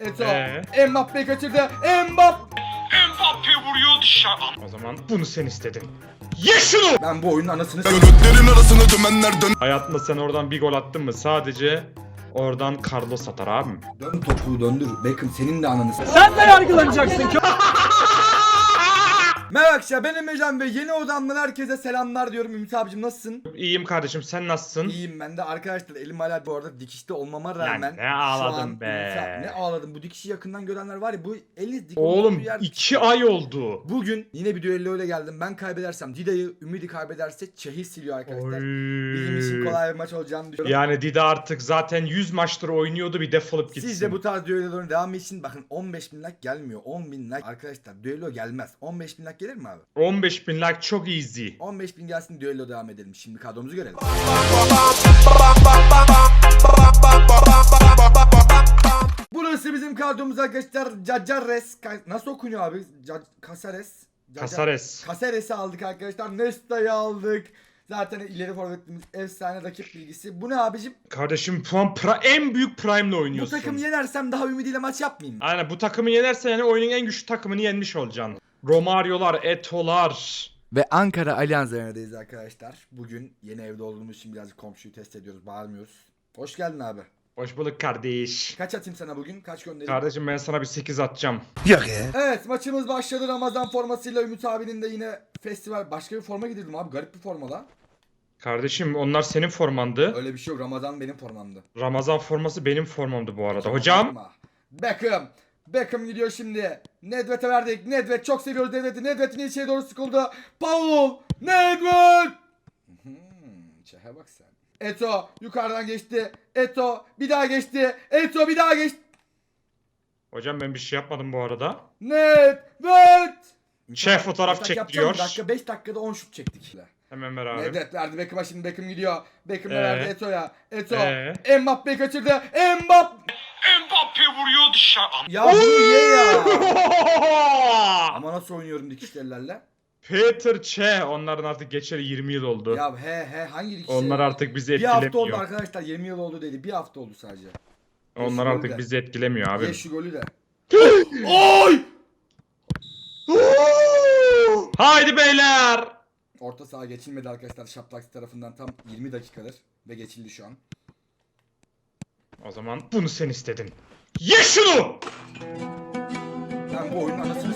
Eto. Ee? Mbappe kaçırdı. Mbappe. Mbappe vuruyor dışarı. O zaman bunu sen istedin. Ye şunu! Ben bu oyunun anasını s- Götlerin arasını dümenler dön Hayatında sen oradan bir gol attın mı sadece oradan Carlos atar abim. Dön topuğu döndür. Beckham senin de ananı s- Sen de yargılanacaksın. Merhaba arkadaşlar ben Emrecan ve yeni odamdan herkese selamlar diyorum. Ümit abicim nasılsın? İyiyim kardeşim sen nasılsın? İyiyim ben de arkadaşlar elim hala bu arada dikişte olmama rağmen. ne ağladın an be. Ümit abi- Ne ağladım bu dikişi yakından görenler var ya bu eliniz dik Oğlum yer- iki ay oldu. Bugün yine bir düello ile geldim. Ben kaybedersem Dida'yı, Ümidi kaybederse Çehi siliyor arkadaşlar. Bizim için Oy. kolay bir maç olacağını düşünüyorum. Yani Dida artık zaten 100 maçtır oynuyordu bir defolup gitsin. Siz de bu tarz düelloların devamı için bakın 15 bin like gelmiyor. 10 bin like arkadaşlar düello gelmez. 15 bin like gelir mi abi? 15 bin like çok easy. 15 bin gelsin düello devam edelim. Şimdi kadromuzu görelim. Burası bizim kadromuz arkadaşlar. Cacares. Nasıl okunuyor abi? Ca- Casares. Casares. Casares'i aldık arkadaşlar. Nesta'yı aldık. Zaten ileri forvetimiz efsane rakip bilgisi. Bu ne abicim? Kardeşim şu an pra- en büyük prime'le Bu oynuyorsun. takımı yenersem daha ümidiyle maç yapmayayım. Aynen bu takımı yenersen yani oyunun en güçlü takımını yenmiş olacaksın. Romario'lar, Eto'lar. Ve Ankara Allianz Arena'dayız arkadaşlar. Bugün yeni evde olduğumuz için birazcık komşuyu test ediyoruz. Bağırmıyoruz. Hoş geldin abi. Hoş bulduk kardeş. Kaç atayım sana bugün? Kaç göndereyim? Kardeşim ben sana bir 8 atacağım. Evet maçımız başladı Ramazan formasıyla Ümit abinin de yine festival. Başka bir forma giydirdim abi. Garip bir forma la. Kardeşim onlar senin formandı. Öyle bir şey yok. Ramazan benim formamdı. Ramazan forması benim formamdı bu arada. Hocam. Beckham. Beckham gidiyor şimdi. Nedvet'e verdik. Nedved çok seviyoruz Nedved'i. Nedved'in içeri doğru sıkıldı. Paul. Nedved. Hmm, çehe bak sen. Eto yukarıdan geçti. Eto bir daha geçti. Eto bir daha geçti. Hocam ben bir şey yapmadım bu arada. Nedved. Şef fotoğraf yapacağım. çektiriyor. Dakika 5 dakikada 10 şut çektik. Hemen ver abi. Nedved verdi Beckham'a şimdi Beckham gidiyor. Beckham Ee? verdi Eto'ya. Eto. Ee? Mbappe'yi kaçırdı. Mbappe. Vuruyor dışarı. Ya bunu ye ya. Ama nasıl oynuyorum dikişlerle? Peter Che onların artık geçeli 20 yıl oldu. Ya he he hangi dikiş? Onlar artık bizi bir hafta oldu etkilemiyor. arkadaşlar 20 yıl oldu dedi. Bir hafta oldu sadece. Onlar Ye şu artık golü de. bizi etkilemiyor abi. Ye şu golü de. Oy! Haydi beyler! Orta saha geçilmedi arkadaşlar Şaplaks tarafından tam 20 dakikadır ve geçildi şu an. O zaman bunu sen istedin. Ye şunu! Ben bu oyunun anasını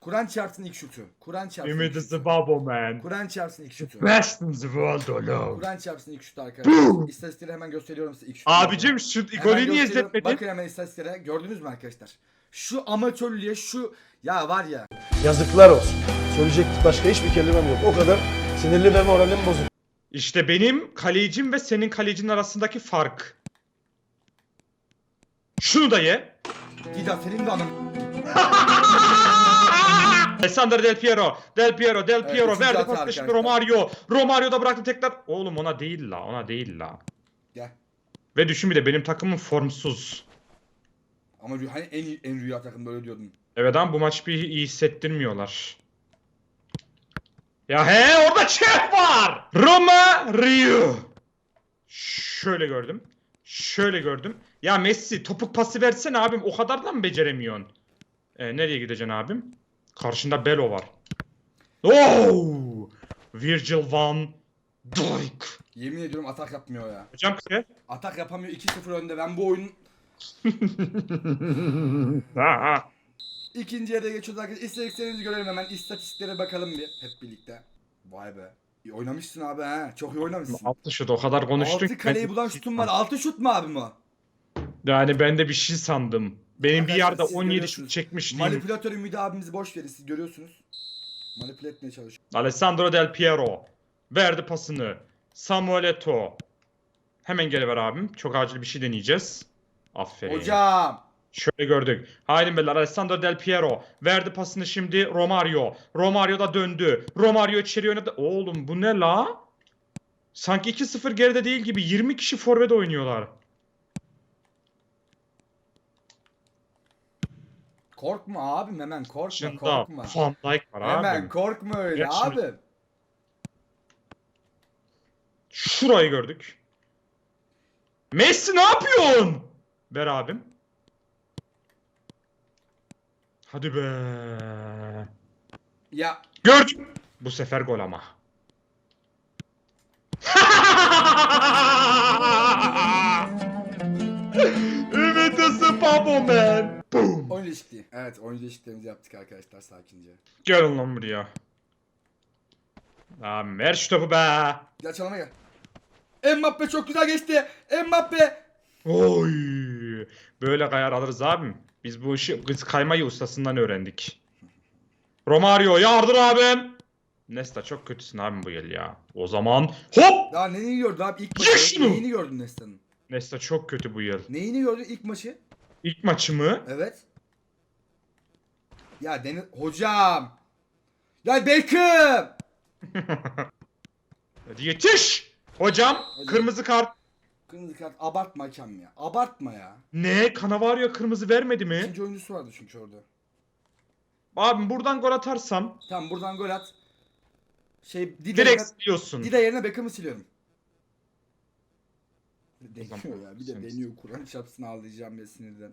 Kur'an çarpsın ilk şutu. Kur'an çarpsın. Ümit is the bubble man. Kur'an çarpsın ilk şutu. Best in the world oğlum. Kur'an çarpsın ilk şutu arkadaşlar. İstatistikleri hemen gösteriyorum size ilk şutu. Abicim şu golü niye izletmedin? Bakın hemen istatistiklere. Gördünüz mü arkadaşlar? Şu amatörlüğe şu ya var ya Yazıklar olsun. Söyleyecek başka hiçbir kelimem yok. O kadar sinirli ve moralim bozuk. İşte benim kalecim ve senin kalecinin arasındaki fark. Şunu da ye. Dida senin de anın. Alessandro Del Piero, Del Piero, Del Evet, Piero üçüncü verdi hata arkadaşlar. Romario. Romario da bıraktı tekrar. Oğlum ona değil la, ona değil la. Gel. Ve düşün bir de benim takımım formsuz. Ama rü- hani en en rüya takım böyle diyordun. Evet ama bu maç bir iyi hissettirmiyorlar. Ya he orada çef var. Roma Rio. Şöyle gördüm. Şöyle gördüm. Ya Messi topuk pası versene abim. O kadar da mı beceremiyorsun? Ee, nereye gideceksin abim? Karşında Belo var. Oh! Virgil van Dijk. Yemin ediyorum atak yapmıyor ya. Hocam kare. Atak yapamıyor 2-0 önde. Ben bu oyunun ikinci yarıya geçiyoruz arkadaşlar. İstatistiklerinizi görelim hemen. İstatistiklere bakalım bir hep birlikte. Vay be. İyi oynamışsın abi ha. Çok iyi oynamışsın. Altı şut o kadar konuştun. 6 ki kaleyi bulan şutun var. 6 şut mu abim o? Yani ben de bir şey sandım. Benim bir Arkadaşlar yerde siz 17 görüyorsunuz. şut çekmiştim. Manipülatör Ümidi abimizi boş verin. Siz görüyorsunuz. Manipüle etmeye çalışıyor. Alessandro Del Piero verdi pasını. Samuel Eto'o. Hemen geliver abim. Çok acil bir şey deneyeceğiz. Aferin. Hocam. Şöyle gördük. Haydi beyler Alessandro Del Piero verdi pasını şimdi Romario. Romario da döndü. Romario içeri oynadı. Oğlum bu ne la? Sanki 2-0 geride değil gibi 20 kişi forvet oynuyorlar. Korkma abim hemen korkma Şunda korkma. Van Dijk var Hemen abi. korkma öyle Geç şimdi. abi. Şurayı gördük. Messi ne yapıyorsun? Ver abim. Hadi be. Ya Gördüm. Bu sefer gol ama. değişikliği. Evet oyun değişikliklerimizi yaptık arkadaşlar sakince. Gel lan buraya. Lan ver şu topu be. Gel çalama gel. Mbappe çok güzel geçti. Mbappe. Oy. Böyle kayar alırız abim. Biz bu işi kız kaymayı ustasından öğrendik. Romario yardır abim. Nesta çok kötüsün abim bu yıl ya. O zaman hop. Daha neyini gördün abi ilk maçı? şunu! Neyini gördün Nesta'nın? Nesta çok kötü bu yıl. Neyini gördün ilk maçı? İlk maçımı Evet. Ya Deniz hocam. Ya Beckham. Hadi yetiş. Hocam Hocam. kırmızı kart. Kırmızı kart abartma hakem ya. Abartma ya. Ne? Cannavaro kırmızı vermedi mi? İkinci oyuncusu vardı çünkü orada. Abim buradan gol atarsam Tamam buradan gol at. Şey Dida direkt yerine, siliyorsun. Dida yerine Beckham'ı siliyorum. Deniyor ya. Bir de deniyor. Kur'an çarpsın ağlayacağım ya sinirden.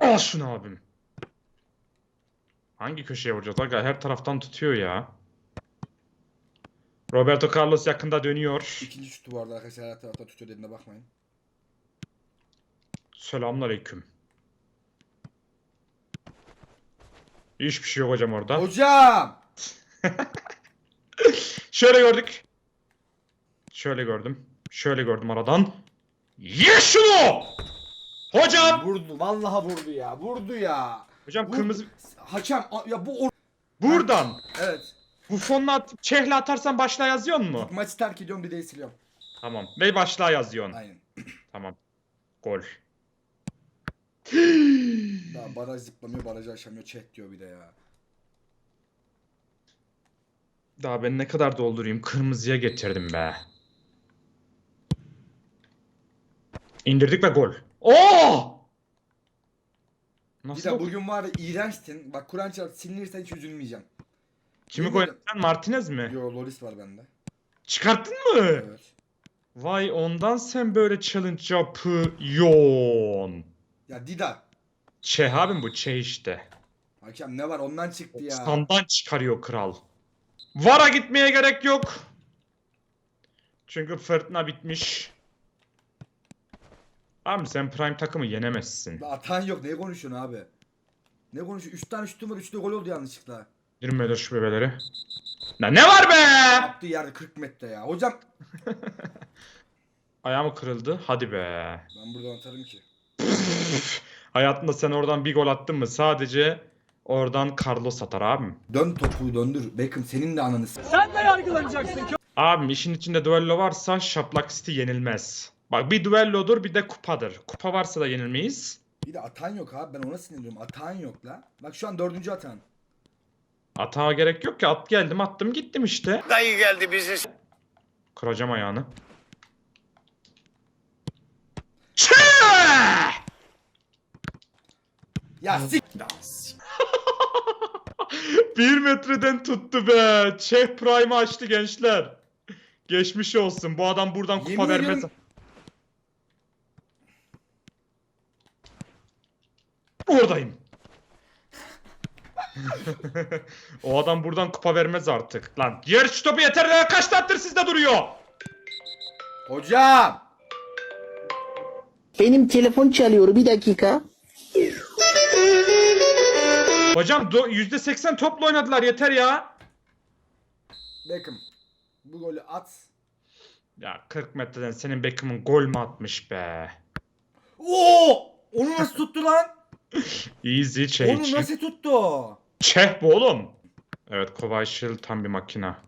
Al şunu abim. Hangi köşeye vuracağız? Aga her taraftan tutuyor ya. Roberto Carlos yakında dönüyor. İkinci şutu bu arada arkadaşlar her tarafta tutuyor dediğine bakmayın. Selamünaleyküm. Hiçbir şey yok hocam orada. Hocam! Şöyle gördük. Şöyle gördüm. Şöyle gördüm aradan. Ye şunu! Hocam! Vurdu. Vallahi vurdu ya. Vurdu ya. Hocam kırmızı... Hakem a- ya bu or- Buradan. Evet. Bu fonla at, çehle atarsan başla yazıyor mu? Maçı terk ediyorum bir de siliyorum. Tamam. Ve başla yazıyorsun. Aynen. Tamam. Gol. Daha baraj zıplamıyor, barajı aşamıyor. Chat diyor bir de ya. Daha ben ne kadar doldurayım? Kırmızıya getirdim be. İndirdik ve gol. Oo! Bir Nasıl? de o- bugün var ya iğrençtin. Bak Kur'an çarptı silinirsen hiç üzülmeyeceğim. Kimi koydun sen? Martinez mi? Yo Loris var bende. Çıkarttın mı? Evet. Vay ondan sen böyle challenge yapıyorsun. Ya Dida. Çeh abim bu Çeh işte. Hakem ne var ondan çıktı ya. Standan çıkarıyor kral. Vara gitmeye gerek yok. Çünkü fırtına bitmiş. Abi sen prime takımı yenemezsin. Atan yok. Ne konuşuyorsun abi? Ne konuşuyorsun? 3 tane şutum var. 3 de gol oldu yanlışlıkla. Girmeler şu bebeleri. Lan ne var be? Yaptığı yerde 40 metre ya. Hocam. Ayağımı kırıldı. Hadi be. Ben buradan atarım ki. Hayatında sen oradan bir gol attın mı? Sadece oradan Carlos atar abim. Dön topu döndür. Beckham senin de ananı s- Abim işin içinde duello varsa Şaplak City yenilmez. Bak bir duellodur bir de kupadır. Kupa varsa da yenilmeyiz. Bir de atan yok abi. Ben ona sinirliyorum. Atan yok la. Bak şu an dördüncü atan. Atağa gerek yok ki at geldim attım gittim işte. Dayı geldi bizi Kıracağım ayağını. Çeee! Ya sik. Bir metreden tuttu be. Çeh Prime açtı gençler. Geçmiş olsun. Bu adam buradan kupa Yemin vermez. ediyorum- Oradayım. o adam buradan kupa vermez artık. Lan yer şu topu yeter ya. Kaç saattir sizde duruyor? Hocam. Benim telefon çalıyor bir dakika. Hocam do- %80 topla oynadılar yeter ya. Beckham. Bu golü at. Ya 40 metreden senin Beckham'ın gol mü atmış be? Oo! Onu nasıl tuttu lan? Easy şey Onu nasıl tuttu? Çeh bu oğlum. Evet Kovacic tam bir makina.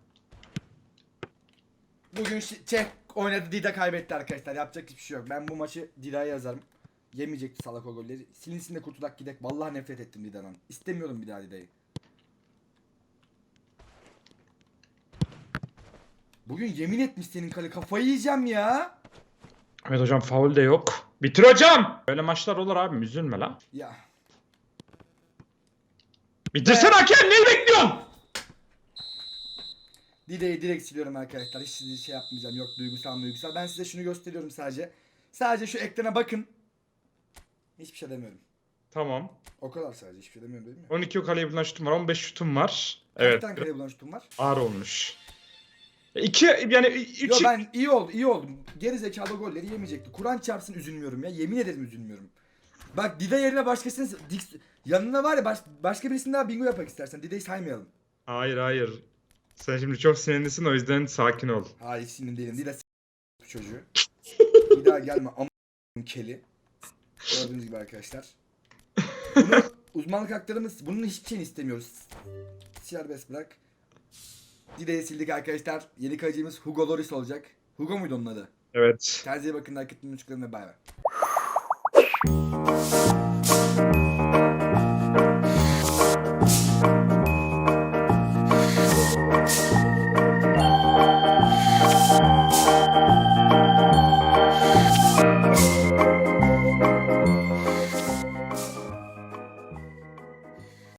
Bugün Çeh oynadı Dida kaybetti arkadaşlar. Yapacak hiçbir şey yok. Ben bu maçı Dida'ya yazarım. Yemeyecekti salak o golleri. Silinsin de kurtulak gidek. Vallahi nefret ettim Dida'dan. İstemiyorum bir daha Dida'yı. Bugün yemin etmiş senin kale. Kafayı yiyeceğim ya. Evet hocam faul de yok. Bitir hocam. Böyle maçlar olur abi üzülme lan. Ya. Bitirsen hakem neyi bekliyorsun? Dida'yı direkt siliyorum arkadaşlar. Hiç sizi şey yapmayacağım. Yok duygusal duygusal. Ben size şunu gösteriyorum sadece. Sadece şu ekrana bakın. Hiçbir şey demiyorum. Tamam. O kadar sadece hiçbir şey demiyorum dedim ya. 12 o kaleye bulan şutum var. 15 şutum var. Kaç Evet. tane kaleye bulan şutun var? Ağır olmuş. İki yani üç. Yo ben iyi oldu iyi oldum. Geri zekalı golleri yemeyecekti. Kur'an çarpsın üzülmüyorum ya. Yemin ederim üzülmüyorum. Bak Dida yerine başkasını Dik- yanına var ya baş, başka birisini daha bingo yapak istersen. Dida'yı saymayalım. Hayır hayır. Sen şimdi çok sinirlisin o yüzden sakin ol. Hayır sinirli değilim. Dida bu çocuğu. Bir daha gelme am keli. Gördüğünüz gibi arkadaşlar. Bunu uzmanlık haklarımız bunun hiçbir şeyini istemiyoruz. Serbest bırak. Direği sildik arkadaşlar. Yeni kalecimiz Hugo Loris olacak. Hugo muydu onun adı? Evet. Kendinize iyi bakın. Hareketli uçuklarına bay bay.